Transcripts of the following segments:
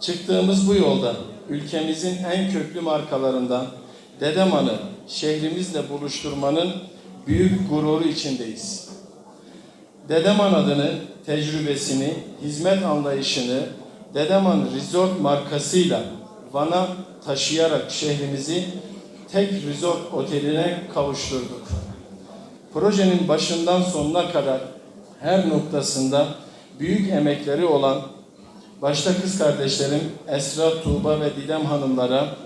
Çıktığımız bu yolda ülkemizin en köklü markalarından Dedeman'ı şehrimizle buluşturmanın büyük gururu içindeyiz. Dedeman adını, tecrübesini, hizmet anlayışını Dedeman Resort markasıyla Van'a taşıyarak şehrimizi tek resort oteline kavuşturduk. Projenin başından sonuna kadar her noktasında büyük emekleri olan başta kız kardeşlerim Esra, Tuğba ve Didem hanımlara,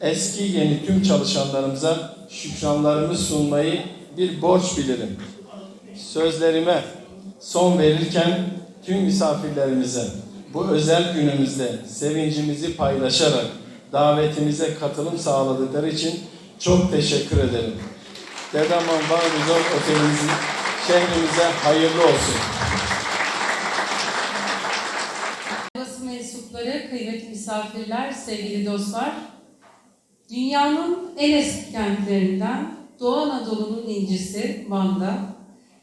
eski yeni tüm çalışanlarımıza şükranlarımı sunmayı bir borç bilirim. Sözlerime son verirken tüm misafirlerimize bu özel günümüzde sevincimizi paylaşarak davetimize katılım sağladıkları için çok teşekkür ederim. Van Resort Otelimizin şehrimize hayırlı olsun. Mensupları, kıymetli misafirler, sevgili dostlar. Dünyanın en eski kentlerinden Doğu Anadolu'nun incisi Van'da,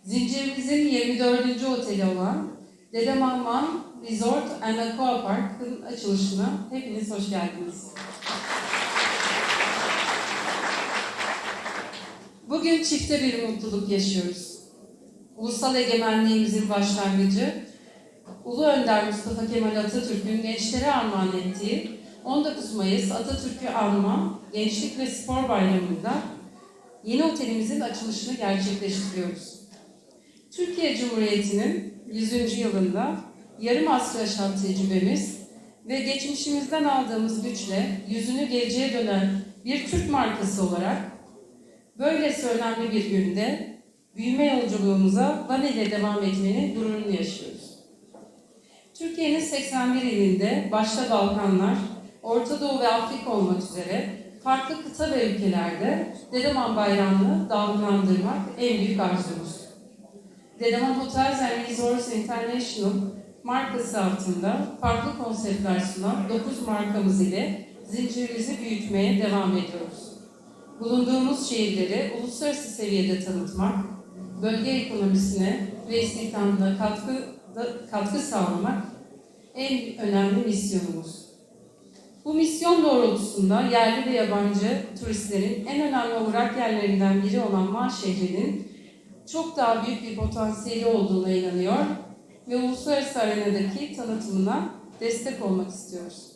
zincirimizin 24. oteli olan Dedeman Van Resort and Aqua Park'ın açılışına hepiniz hoş geldiniz. Bugün çifte bir mutluluk yaşıyoruz. Ulusal egemenliğimizin başlangıcı, Ulu Önder Mustafa Kemal Atatürk'ün gençlere armağan ettiği 19 Mayıs Atatürk'ü anma Gençlik ve Spor Bayramı'nda yeni otelimizin açılışını gerçekleştiriyoruz. Türkiye Cumhuriyeti'nin 100. yılında yarım asrı aşan tecrübemiz ve geçmişimizden aldığımız güçle yüzünü geleceğe dönen bir Türk markası olarak böylesi önemli bir günde büyüme yolculuğumuza Van devam etmenin gururunu yaşıyoruz. Türkiye'nin 81 ilinde başta Balkanlar, Orta Doğu ve Afrika olmak üzere farklı kıta ve ülkelerde Dedeman bayrağını dalgalandırmak en büyük arzumuz. Dedeman Hotels and Resorts International markası altında farklı konseptler sunan 9 markamız ile zincirimizi büyütmeye devam ediyoruz. Bulunduğumuz şehirleri uluslararası seviyede tanıtmak, bölge ekonomisine ve istihdamına katkı, katkı sağlamak en önemli misyonumuz. Bu misyon doğrultusunda yerli ve yabancı turistlerin en önemli uğrak yerlerinden biri olan Van şehrinin çok daha büyük bir potansiyeli olduğuna inanıyor ve uluslararası arenadaki tanıtımına destek olmak istiyoruz.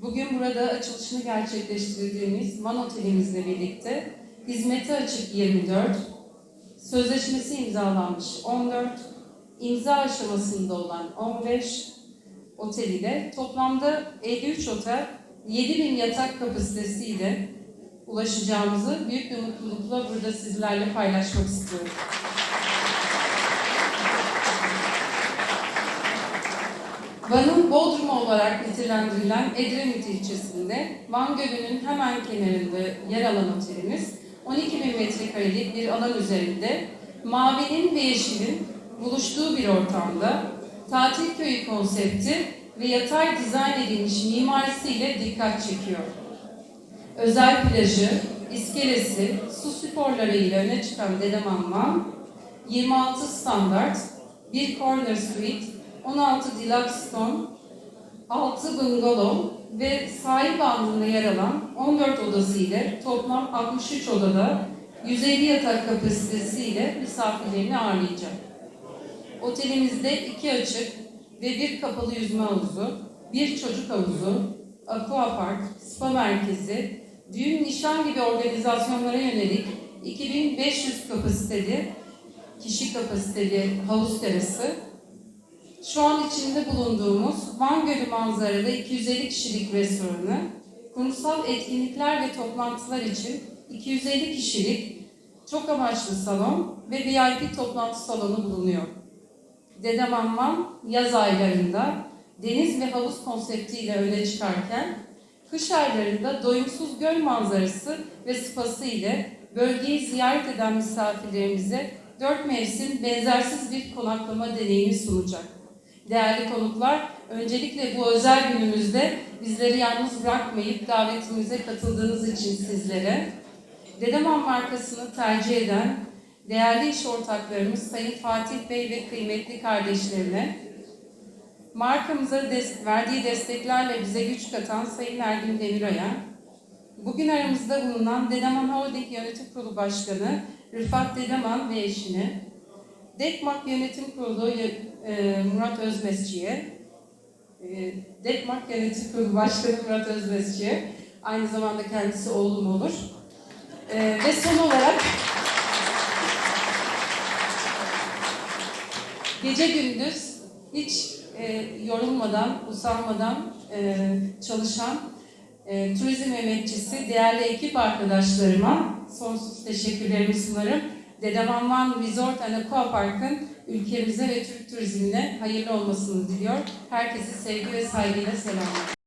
Bugün burada açılışını gerçekleştirdiğimiz Van Otelimizle birlikte hizmete açık 24, sözleşmesi imzalanmış 14, imza aşamasında olan 15 otel ile toplamda 53 otel 7000 yatak kapasitesiyle ulaşacağımızı büyük bir mutlulukla burada sizlerle paylaşmak istiyorum. Van'ın Bodrum olarak nitelendirilen Edremit ilçesinde Van Gölü'nün hemen kenarında yer alan otelimiz 12 bin metrekarelik bir alan üzerinde mavinin ve yeşilin buluştuğu bir ortamda tatil köyü konsepti ve yatay dizayn edilmiş mimarisiyle dikkat çekiyor. Özel plajı, iskelesi, su sporları ile öne çıkan Dedeman Van, 26 standart, 1 corner suite, 16 deluxe stone, 6 bungalov ve sahil bandında yer alan 14 odası ile toplam 63 odada 150 yatak kapasitesi ile misafirlerini ağırlayacak. Otelimizde iki açık ve bir kapalı yüzme havuzu, bir çocuk havuzu, aqua park, spa merkezi, düğün nişan gibi organizasyonlara yönelik 2500 kapasiteli kişi kapasiteli havuz terası, şu an içinde bulunduğumuz Van Gölü manzaralı 250 kişilik restoranı, kurumsal etkinlikler ve toplantılar için 250 kişilik çok amaçlı salon ve VIP toplantı salonu bulunuyor. Dedeman Van yaz aylarında deniz ve havuz konseptiyle öne çıkarken, kış aylarında doyumsuz göl manzarası ve spası ile bölgeyi ziyaret eden misafirlerimize dört mevsim benzersiz bir konaklama deneyimi sunacak. Değerli konuklar, öncelikle bu özel günümüzde bizleri yalnız bırakmayıp davetimize katıldığınız için sizlere, Dedeman markasını tercih eden değerli iş ortaklarımız Sayın Fatih Bey ve kıymetli kardeşlerine, markamıza des- verdiği desteklerle bize güç katan Sayın Ergin Demiray'a, bugün aramızda bulunan Dedeman Holding Yönetim Kurulu Başkanı Rıfat Dedeman ve eşine, Dekmak Yönetim Kurulu e, Murat Özmesçi'ye, e, Dekmak Yönetim Kurulu Başkanı Murat Özmesçi'ye, aynı zamanda kendisi oğlum olur. E, ve son olarak gece gündüz hiç e, yorulmadan, usanmadan e, çalışan e, turizm emekçisi değerli ekip arkadaşlarıma sonsuz teşekkürlerimi sunarım. Dedeman Van Resort and Aquapark'ın ülkemize ve Türk turizmine hayırlı olmasını diliyor. Herkesi sevgi ve saygıyla selamlıyorum.